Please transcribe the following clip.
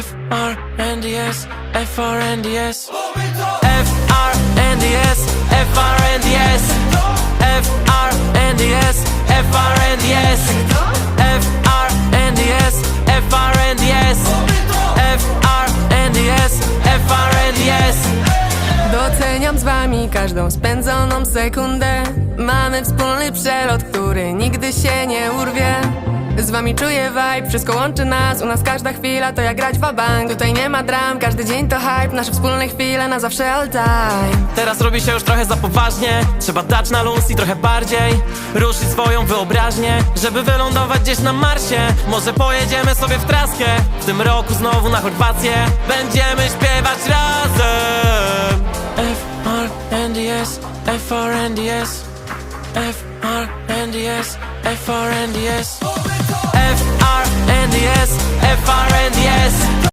F R N D S F R N D S F R N D S F R N D S F R N D S F R N D S F R N D S F R N D S F R N D S F R N D S Doceniam z wami każdą spędzoną sekundę Mamy wspólny przelot, który nigdy się nie urwie Z wami czuję vibe, wszystko łączy nas U nas każda chwila to jak grać w bank Tutaj nie ma dram, każdy dzień to hype Nasze wspólne chwile na zawsze all time. Teraz robi się już trochę za poważnie Trzeba dać na luz i trochę bardziej. Ruszyć swoją wyobraźnię Żeby wylądować gdzieś na Marsie. Może pojedziemy sobie w traskę W tym roku znowu na Chorwację. Będziemy śpiewać razem. F R N D S F R N D S. F R N D S F R N D S best